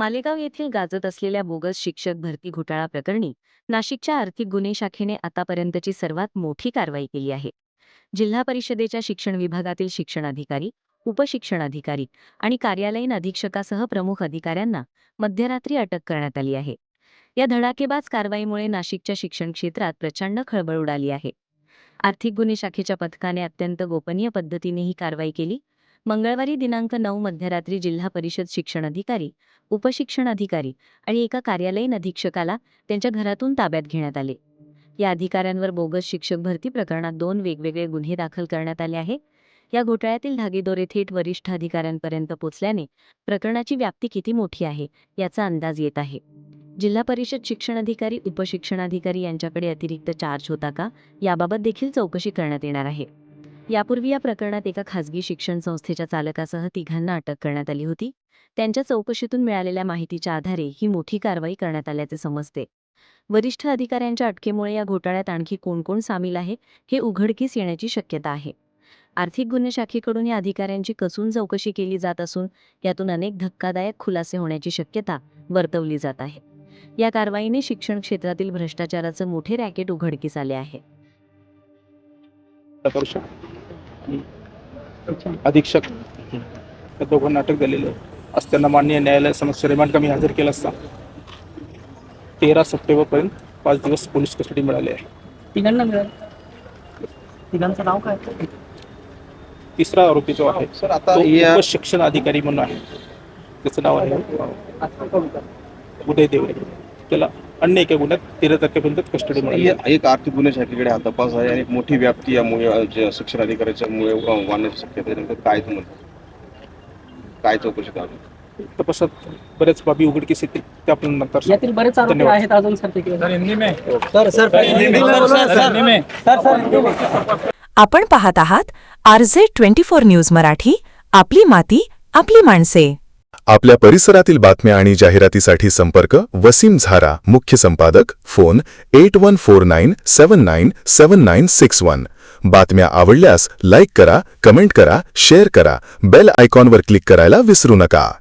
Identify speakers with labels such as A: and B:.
A: मालेगाव येथील गाजत असलेल्या बोगस शिक्षक भरती घोटाळा प्रकरणी नाशिकच्या आर्थिक गुन्हे शाखेने आतापर्यंतची सर्वात मोठी कारवाई केली आहे. जिल्हा परिषदेच्या शिक्षण विभागातील शिक्षण अधिकारी उपशिक्षण अधिकारी आणि कार्यालयीन अधीक्षकासह प्रमुख अधिकाऱ्यांना मध्यरात्री अटक करण्यात आली आहे. या धडाकेबाज कारवाईमुळे नाशिकच्या शिक्षण क्षेत्रात प्रचंड खळबळ उडाली आहे. आर्थिक गुन्हे शाखेच्या पथकाने अत्यंत गोपनीय पद्धतीने ही कारवाई केली मंगळवारी दिनांक नऊ मध्यरात्री जिल्हा परिषद शिक्षण अधिकारी उपशिक्षण अधिकारी आणि एका कार्यालयीन अधीक्षकाला त्यांच्या घरातून ताब्यात घेण्यात आले. या अधिकाऱ्यांवर बोगस शिक्षक भरती प्रकरणात दोन वेगवेगळे गुन्हे दाखल करण्यात आले आहे या घोटाळ्यातील धागेदोरे थेट वरिष्ठ अधिकाऱ्यांपर्यंत पोचल्याने प्रकरणाची व्याप्ती किती मोठी आहे याचा अंदाज येत आहे. जिल्हा परिषद शिक्षण अधिकारी उपशिक्षणाधिकारी यांच्याकडे अतिरिक्त चार्ज होता का याबाबत देखील चौकशी करण्यात येणार आहे. यापूर्वी या प्रकरणात एका खासगी शिक्षण संस्थेच्या चालकासह तिघांना अटक करण्यात आली होती. त्यांच्या चौकशीतून मिळालेल्या माहितीच्या आधारे ही मोठी कारवाई करण्यात आल्याचे समजते. वरिष्ठ अधिकाऱ्यांच्या अटकेमुळे या घोटाळ्यात आणखी कोण कोण सामील आहे हे उघडकीस येण्याची शक्यता आहे. आर्थिक गुन्हे शाखेकडून या अधिकाऱ्यांची कसून चौकशी केली जात असून यातून अनेक धक्कादायक खुलासे होण्याची शक्यता वर्तवली जात आहे. या कारवाईने शिक्षण क्षेत्रातील भ्रष्टाचाराचं मोठे रॅकेट उघडकीस आले आहे.
B: अधीक्षक या दोघांना अटक झालेली आहे. आज त्यांना मान्य न्यायालयासमक्ष रिमांड कमी हजर केला असता. तेरा सप्टेंबरपर्यंत पाच दिवस पोलीस कस्टडी मिळाली आहे.
C: तिघांना मिळालं तिघांचं नाव काय?
B: तिसरा आरोपी जो आहे
D: सर आता
B: तो
D: या
B: उपशिक्षण अधिकारी म्हणून आहे. त्याचं नाव आहे उदय देवरे त्याला अन्य एका गुन्ह्यात तेरा तारखेपर्यंत कस्टडी मिळाली.
D: एक आर्थिक गुन्हे शाखेकडे हा तपास आहे आणि एक मोठी व्याप्ती यामुळे शिक्षण अधिकाऱ्याच्या मुळे वाढण्याची शक्यता आहे. नेमकं काय तुम्हाला काय चौकशी करावी?
B: तपासात बऱ्याच बाबी उघडकीस येतील ते आपण नंतर
C: यातील बरेच आरोपी
B: धन्यवाद.
C: आहेत अजून सर तिकडे.
E: आपण पाहत आहात RJ twenty four news Marathi आपली माती आपली माणसे.
F: आपल्या परिसरातील बातम्या आणि जाहिरातीसाठी संपर्क वसीम झारा मुख्य संपादक phone eight one four nine seven nine seven nine six one. बातम्या आवडल्यास लाईक करा कमेंट करा शेअर करा बेल आयकॉनवर क्लिक करायला विसरू नका.